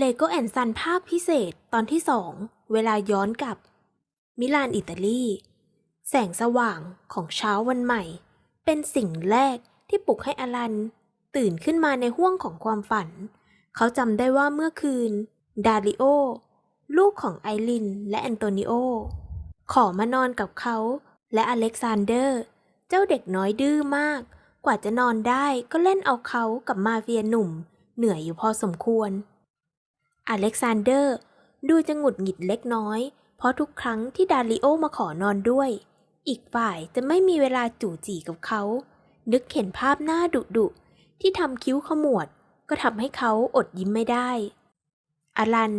เลโกแอนซันภาคพิเศษตอนที่สองเวลาย้อนกับ มิลานอิตาลี แสงสว่างของเช้าวันใหม่ เป็นสิ่งแรกที่ปลุกให้อลัน ตื่นขึ้นมาในห้วงของความฝัน เขาจำได้ว่าเมื่อคืน ดาริโอ ลูกของไอรินและแอนโตนิโอ ขอมานอนกับเขาและอเล็กซานเดอร์ เจ้าเด็กน้อยดื้อมาก กว่าจะนอนได้ก็เล่นเอาเขากับมาเฟียหนุ่ม เหนื่อยอยู่พอสมควร อเล็กซานเดอร์ ดูจะหงุดหงิดเล็กน้อย เพราะทุกครั้งที่ดาริโอมาขอนอนด้วย อีกฝ่ายจะไม่มีเวลาจู่จีกับเขา นึกเห็นภาพหน้าดุดุที่ทำคิ้วขมวด ก็ทำให้เขาอดยิ้มไม่ได้ อลัน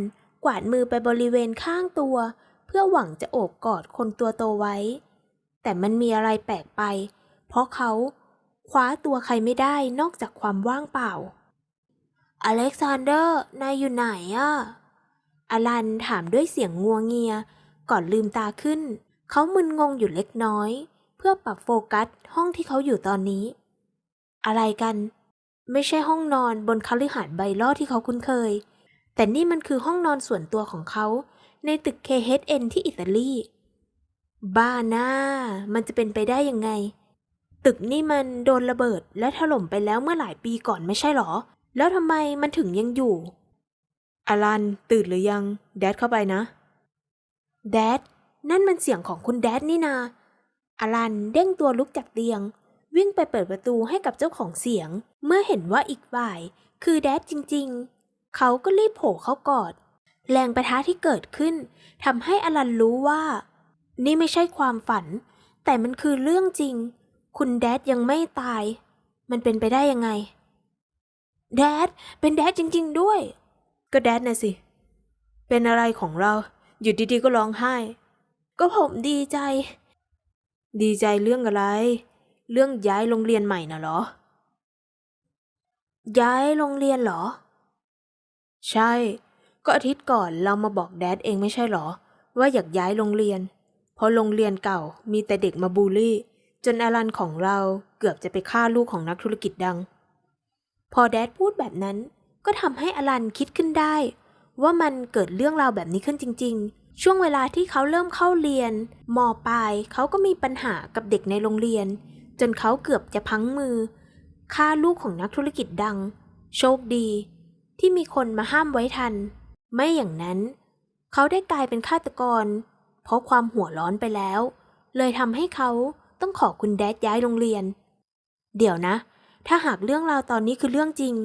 กวาดมือไปบริเวณข้างตัว เพื่อหวังจะโอบกอดคนตัวโตไว้ แต่มันมีอะไรแปลกไป เพราะเขาคว้าตัวใครไม่ได้นอกจากความว่างเปล่า อเล็กซานเดอร์ นายอยู่ไหนอะอลันถามด้วยเสียงงัวเงีย ก่อนลืมตาขึ้น เขามึนงงอยู่เล็กน้อย เพื่อปรับโฟกัสห้องที่เขาอยู่ตอนนี้ อะไรกัน ไม่ใช่ห้องนอนบนคฤหาสน์ใบล่อที่เขาคุ้นเคย แต่นี่มันคือห้องนอนส่วนตัวของเขา ในตึก KHN ที่อิตาลี บ้าหน้า มันจะเป็นไปได้ยังไง ตึกนี่มันโดนระเบิดและถล่มไปแล้วเมื่อหลายปีก่อนไม่ใช่หรอ แล้วทำไมมันถึงยังอยู่ อลันตื่นหรือยัง แดดเข้าไปนะ แดด นั่นมันเสียงของคุณแดดนี่นา อลันเด้งตัวลุกจากเตียง วิ่งไปเปิดประตูให้กับเจ้าของเสียง เมื่อเห็นว่าอีกฝ่าย คือแดดจริง ๆ เขาก็รีบโผล่เข้ากอด แรงประทะที่เกิดขึ้นทำให้อลันรู้ว่า นี่ไม่ใช่ความฝัน แต่มันคือเรื่องจริง คุณแดดยังไม่ตาย มันเป็นไปได้ยังไง แดด เป็นแดดจริง ๆ ด้วย ก็แดดนะสิ เป็นอะไรของเรา อยู่ดีๆ ก็ร้องไห้ ก็ผมดีใจ ดีใจเรื่องอะไร เรื่องย้ายโรงเรียนใหม่น่ะเหรอ ย้ายโรงเรียนเหรอ ใช่ ก็อาทิตย์ก่อนเรามาบอกแดดเองไม่ใช่เหรอ ว่าอยากย้ายโรงเรียน เพราะโรงเรียนเก่ามีแต่เด็กมาบูลลี่ จนอลันของเราเกือบจะไปฆ่าลูกของนักธุรกิจดัง พอแดดพูดแบบนั้นก็ทำให้อลันคิดขึ้นได้ ว่ามันเกิดเรื่องราวแบบนี้ขึ้นจริง ๆ ช่วงเวลาที่เขาเริ่มเข้าเรียนมปลายเขาก็มีปัญหากับเด็กในโรงเรียน จนเขาเกือบจะพังมือฆ่าลูกของนักธุรกิจดัง โชคดี ที่มีคนมาห้ามไว้ทัน ไม่อย่างนั้น เขาได้กลายเป็นฆาตกร เพราะความหัวร้อนไปแล้ว เลยทำให้เขาต้องขอคุณแดดย้ายโรงเรียน เดี๋ยวนะ ถ้าหากเรื่องราวตอนนี้คือเรื่องจริง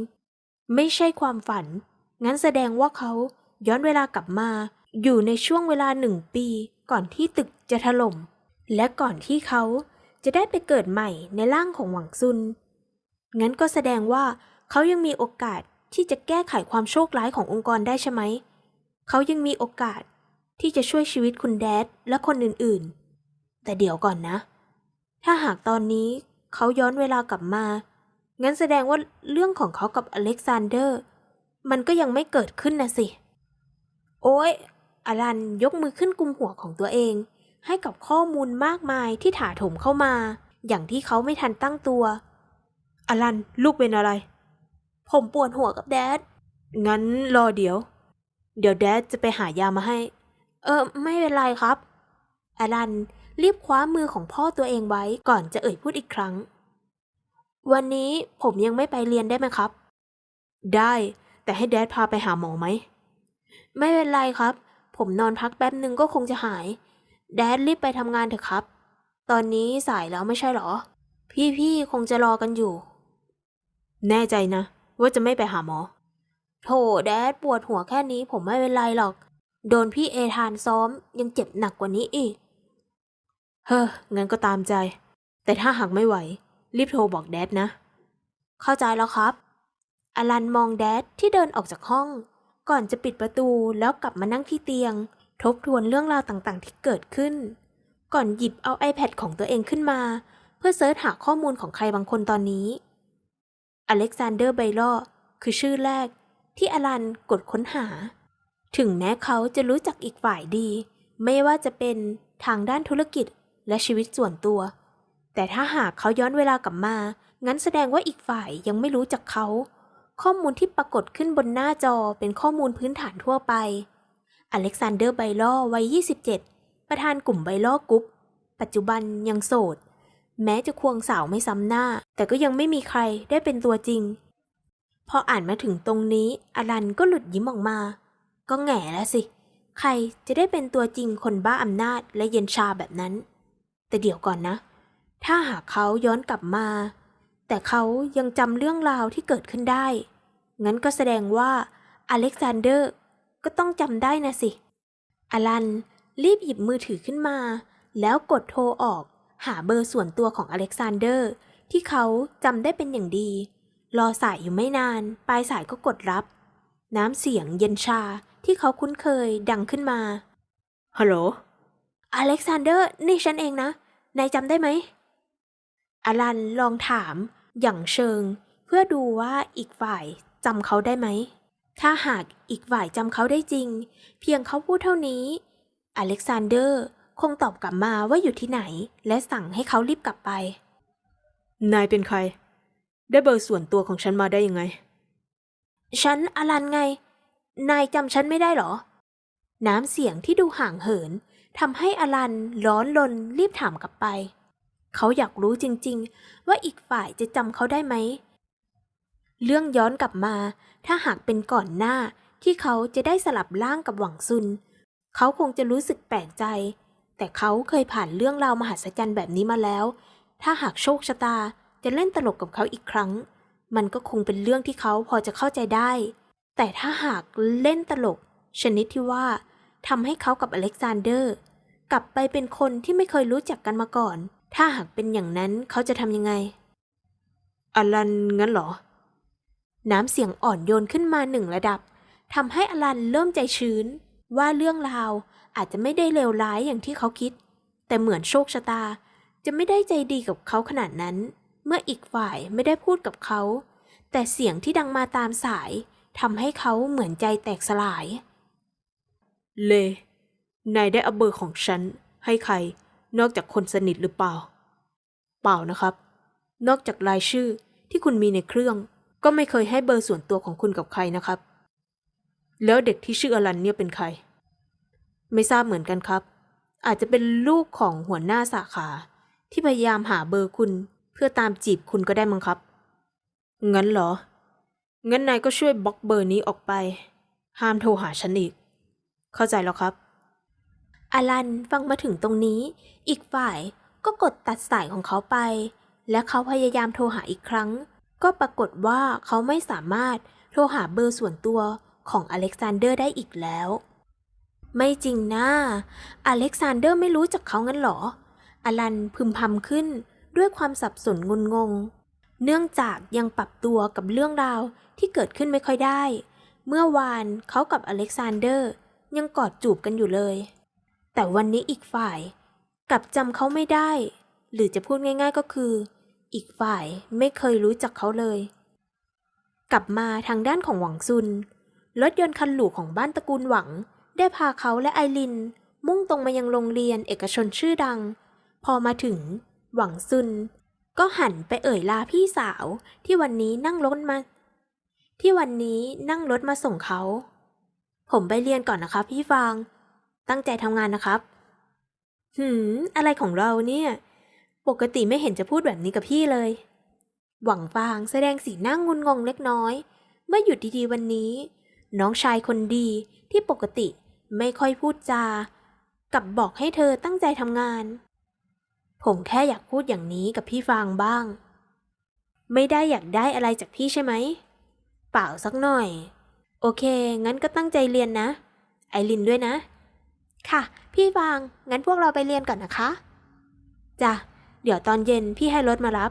ไม่ใช่ความฝัน งั้นแสดงว่าเขาย้อนเวลากลับมา อยู่ในช่วงเวลาหนึ่งปี ก่อนที่ตึกจะถล่ม และก่อนที่เขาจะได้ไปเกิดใหม่ในร่างของหวังซุน งั้นก็แสดงว่าเขายังมีโอกาสที่จะแก้ไขความโชคร้ายขององค์กรได้ใช่ไหม เขายังมีโอกาสที่จะช่วยชีวิตคุณแดดและคนอื่นๆ แต่เดี๋ยวก่อนนะ ถ้าหากตอนนี้เขาย้อนเวลากลับมา งั้นแสดงว่าเรื่องของเขากับอเล็กซานเดอร์ มันก็ยังไม่เกิดขึ้นนะสิ โอ้ยอลันยกมือขึ้นกุมหัวของตัวเอง ให้กับข้อมูลมากมายที่ถาโถมเข้ามา อย่างที่เขาไม่ทันตั้งตัว อลันลูกเป็นอะไร ผมปวดหัวกับแดด งั้นรอเดี๋ยว เดี๋ยวแดดจะไปหายามาให้ เออ ไม่เป็นไรครับ อลันรีบคว้ามือของพ่อตัวเองไว้ก่อนจะเอ่ยพูดอีกครั้ง วันนี้ผมยังไม่ไปเรียนได้ไหมครับ ได้ แต่ให้แดดพาไปหาหมอไหม ไม่เป็นไรครับ ผมนอนพักแป๊บหนึ่งก็คงจะหาย แดดรีบไปทำงานเถอะครับ ตอนนี้สายแล้วไม่ใช่หรอ พี่ๆคงจะรอกันอยู่ แน่ใจนะ ว่าจะไม่ไปหาหมอ โถแดดปวดหัวแค่นี้ผมไม่เป็นไรหรอก โดนพี่เอทานซ้อมยังเจ็บหนักกว่านี้อีก เฮ้องั้นก็ตามใจ แต่ถ้าหากไม่ไหว รีบโทรบอกแดดนะ เข้าใจแล้วครับ อลันมองแดดที่เดินออกจากห้อง ก่อนจะปิดประตูแล้วกลับมานั่งที่เตียง ทบทวนเรื่องราวต่างๆ ที่เกิดขึ้น ก่อนหยิบเอา iPad ของตัวเองขึ้นมา เพื่อเสิร์ชหาข้อมูลของใครบางคนตอนนี้ อเล็กซานเดอร์ไบลอคือชื่อแรกที่อลันกดค้นหา ถึงแม้เขาจะรู้จักอีกฝ่ายดี ไม่ว่าจะเป็นทางด้านธุรกิจและชีวิตส่วนตัว แต่ถ้าหากเขาย้อนเวลากลับมา งั้นแสดงว่าอีกฝ่ายยังไม่รู้จักเขา ข้อมูลที่ปรากฏขึ้นบนหน้าจอเป็นข้อมูลพื้นฐานทั่วไป อเล็กซานเดอร์ไบลอวัย 27 ประธานกลุ่มไบลอกรุ๊ป ปัจจุบันยังโสด แม้จะควงสาวไม่ซ้ำหน้า แต่ก็ยังไม่มีใครได้เป็นตัวจริง พออ่านมาถึงตรงนี้ อลันก็หลุดยิ้มออกมา ก็แง่แล้วสิ ใครจะได้เป็นตัวจริงคนบ้าอำนาจและเย็นชาแบบนั้น แต่เดี๋ยวก่อนนะ ถ้าหากเขาย้อนกลับมา แต่เขายังจำเรื่องราวที่เกิดขึ้นได้ งั้นก็แสดงว่าอเล็กซานเดอร์ก็ต้องจำได้นะสิ อลันรีบหยิบมือถือขึ้นมา แล้วกดโทรออกหาเบอร์ส่วนตัวของอเล็กซานเดอร์ ที่เขาจำได้เป็นอย่างดี รอสายอยู่ไม่นาน ปลายสายก็กดรับ น้ำเสียงเย็นชาที่เขาคุ้นเคยดังขึ้นมา ฮัลโหล อเล็กซานเดอร์ นี่ฉันเองนะ นายจำได้ไหม อลันลองถามอย่างเชิง เพื่อดูว่าอีกฝ่ายจำเขาได้ไหม ถ้าหากอีกฝ่ายจำเขาได้จริง เพียงเขาพูดเท่านี้ อเล็กซานเดอร์คงตอบกลับมาว่าอยู่ที่ไหน และสั่งให้เขารีบกลับไป นายเป็นใคร ได้เบอร์ส่วนตัวของฉันมาได้ยังไง ฉันอลันไง นายจำฉันไม่ได้หรอ น้ำเสียงที่ดูห่างเหินทำให้อลันร้อนลนรีบถามกลับไป เขาอยากรู้จริงๆ ว่าอีกฝ่ายจะจำเขาได้ไหม เรื่องย้อนกลับมา ถ้าหากเป็นก่อนหน้าที่เขาจะได้สลับร่างกับหวังซุน เขาคงจะรู้สึกแปลกใจ แต่เขาเคยผ่านเรื่องราวมหัศจรรย์แบบนี้มาแล้ว ถ้าหากโชคชะตาจะเล่นตลกกับเขาอีกครั้ง มันก็คงเป็นเรื่องที่เขาพอจะเข้าใจได้ แต่ถ้าหากเล่นตลก ชนิดที่ว่าทำให้เขากับอเล็กซานเดอร์ กลับไปเป็นคนที่ไม่เคยรู้จักกันมาก่อน ถ้าหากเป็นอย่างนั้นเขาจะทำยังไง อลันงั้นเหรอ น้ำเสียงอ่อนโยนขึ้นมาหนึ่งระดับทำให้อลันเริ่มใจชื้น ว่าเรื่องราวอาจจะไม่ได้เลวร้ายอย่างที่เขาคิด แต่เหมือนโชคชะตา จะไม่ได้ใจดีกับเขาขนาดนั้น เมื่ออีกฝ่ายไม่ได้พูดกับเขา แต่เสียงที่ดังมาตามสายทำให้เขาเหมือนใจแตกสลาย เล นายได้เอาเบอร์ของฉันให้ใคร นอกจากคนสนิทหรือเปล่า เปล่านะครับ นอกจากรายชื่อที่คุณมีในเครื่อง ก็ไม่เคยให้เบอร์ส่วนตัวของคุณกับใครนะครับ แล้วเด็กที่ชื่ออลันเนี่ยเป็นใคร ไม่ทราบเหมือนกันครับ อาจจะเป็นลูกของหัวหน้าสาขา ที่พยายามหาเบอร์คุณ เพื่อตามจีบคุณก็ได้มั้งครับ งั้นเหรอ งั้นนายก็ช่วยบล็อกเบอร์นี้ออกไป ห้ามโทรหาฉันอีก เข้าใจแล้วครับ อลันฟังมาถึงตรงนี้ อีกฝ่ายก็กดตัดสายของเขาไป และเขาพยายามโทรหาอีกครั้ง ก็ปรากฏว่าเขาไม่สามารถโทรหาเบอร์ส่วนตัวของอเล็กซานเดอร์ได้อีกแล้ว ไม่จริงนะ อเล็กซานเดอร์ไม่รู้จักเขางั้นหรอ อลันพึมพำขึ้นด้วยความสับสนงุนงง เนื่องจากยังปรับตัวกับเรื่องราวที่เกิดขึ้นไม่ค่อยได้ เมื่อวานเขากับอเล็กซานเดอร์ยังกอดจูบกันอยู่เลย แต่วันนี้อีกฝ่ายกลับจำเขาไม่ได้ หรือจะพูดง่าย ๆก็คือ อีกฝ่ายไม่เคยรู้จักเขาเลย กลับมาทางด้านของหวังซุน รถยนต์คันหรูของบ้านตระกูลหวัง ได้พาเขาและไอริน มุ่งตรงมายังโรงเรียนเอกชนชื่อดัง พอมาถึง หวังซุน ก็หันไปเอ่ยลาพี่สาวที่วันนี้นั่งรถมา ที่วันนี้นั่งรถมาส่งเขา ผมไปเรียนก่อนนะครับพี่ฟาง ตั้งใจทำงานนะครับ หืม อะไรของเราเนี่ย ปกติไม่เห็นจะพูดแบบนี้กับพี่เลย หวังฟางแสดงสีหน้างุนงงเล็กน้อย เมื่อหยุดดีๆวันนี้ น้องชายคนดีที่ปกติไม่ค่อยพูดจา กับบอกให้เธอตั้งใจทำงาน ผมแค่อยากพูดอย่างนี้กับพี่ฟางบ้าง ไม่ได้อยากได้อะไรจากพี่ใช่ไหม เปล่าสักหน่อย โอเค งั้นก็ตั้งใจเรียนนะ ไอรินด้วยนะ ค่ะ พี่ฟาง งั้นพวกเราไปเรียนก่อนนะคะ จ้ะ เดี๋ยวตอนเย็นพี่ให้รถมารับ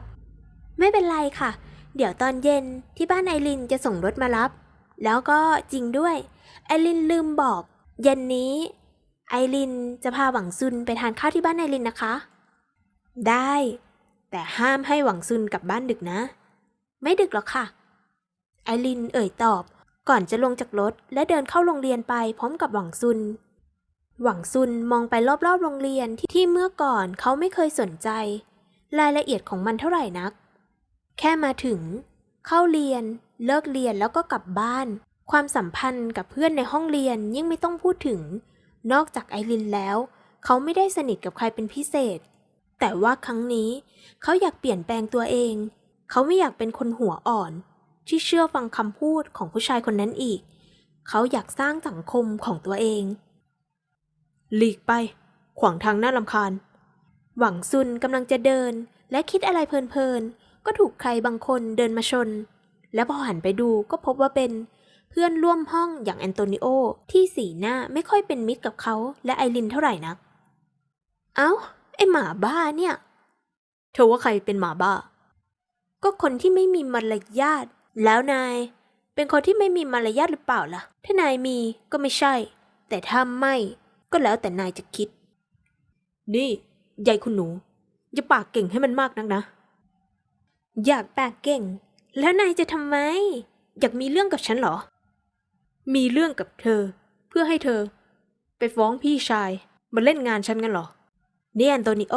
ไม่เป็นไรค่ะ เดี๋ยวตอนเย็นที่บ้านไอรินจะส่งรถมารับ แล้วก็จริงด้วย ไอรินลืมบอก เย็นนี้ ไอรินจะพาหวังซุนไปทานข้าวที่บ้านไอรินนะคะ ได้ แต่ห้ามให้หวังซุนกลับบ้านดึกนะ ไม่ดึกหรอกค่ะ ไอรินเอ่ยตอบ ก่อนจะลงจากรถและเดินเข้าโรงเรียนไปพร้อมกับหวังซุน หวังซุนมองไปรอบๆโรงเรียนที่ที่เมื่อก่อนเขาไม่เคยสนใจ รายละเอียดของมันเท่าไหร่นัก แค่มาถึง เข้าเรียน เลิกเรียนแล้วก็กลับบ้าน ความสัมพันธ์กับเพื่อนในห้องเรียนยิ่งไม่ต้องพูดถึง นอกจากไอรินแล้ว เขาไม่ได้สนิทกับใครเป็นพิเศษ แต่ว่าครั้งนี้ เขาอยากเปลี่ยนแปลงตัวเอง เขาไม่อยากเป็นคนหัวอ่อน ที่เชื่อฟังคำพูดของผู้ชายคนนั้นอีก เขาอยากสร้างสังคมของตัวเอง หลีกไป ขวางทางน่ารำคาญ หวังซุนกำลังจะเดิน และคิดอะไรเพลินๆ ก็ถูกใครบางคนเดินมาชน และพอหันไปดูก็พบว่าเป็น เพื่อนร่วมห้องอย่างแอนโตนิโอ ที่สีหน้าไม่ค่อยเป็นมิตรกับเขาและไอรินเท่าไหร่นัก เอ้า ไอหมาบ้าเนี่ย เธอว่าใครเป็นหมาบ้า ก็คนที่ไม่มีมารยาทแล้วนาย เป็นคนที่ไม่มีมารยาทหรือเปล่าล่ะ ถ้านายมีก็ไม่ใช่ แต่ถ้าไม่ ก็แล้วแต่นายจะคิด นี่ยายคุณหนู อย่าปากเก่งให้มันมากนักนะ อยากปากเก่ง แล้วนายจะทำไม อยากมีเรื่องกับฉันเหรอ มีเรื่องกับเธอ เพื่อให้เธอ ไปฟ้องพี่ชาย มาเล่นงานฉันกันเหรอนี่แอนโตนิโอ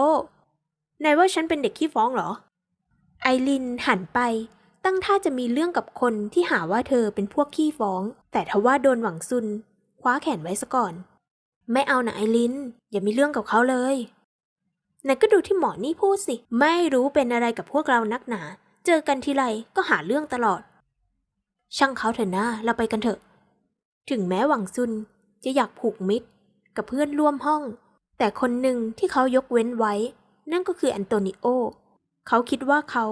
นายว่าฉันเป็นเด็กขี้ฟ้องเหรอ ไอรินหันไป ตั้งท่าจะมีเรื่องกับคนที่หาว่าเธอเป็นพวกขี้ฟ้อง แต่ทว่าโดนหวังซุน คว้าแขนไว้ซะก่อน ไม่เอานะไอริน อย่ามีเรื่องกับเขาเลยนายก็ดูที่หมอนี่พูดสิ ไม่รู้เป็นอะไรกับพวกเรานักหนา เจอกันทีไรก็หาเรื่องตลอด ช่างเขาเถอะนะเราไปกันเถอะ ถึงแม้หวังซุนจะอยากผูกมิตร กับเพื่อนร่วมห้อง แต่คนหนึ่งที่เขายกเว้นไว้ นั่นก็คือแอนโตนิโอ เขาคิดว่าเขา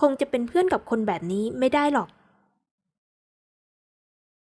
คงจะเป็นเพื่อนกับคนแบบนี้ไม่ได้หรอก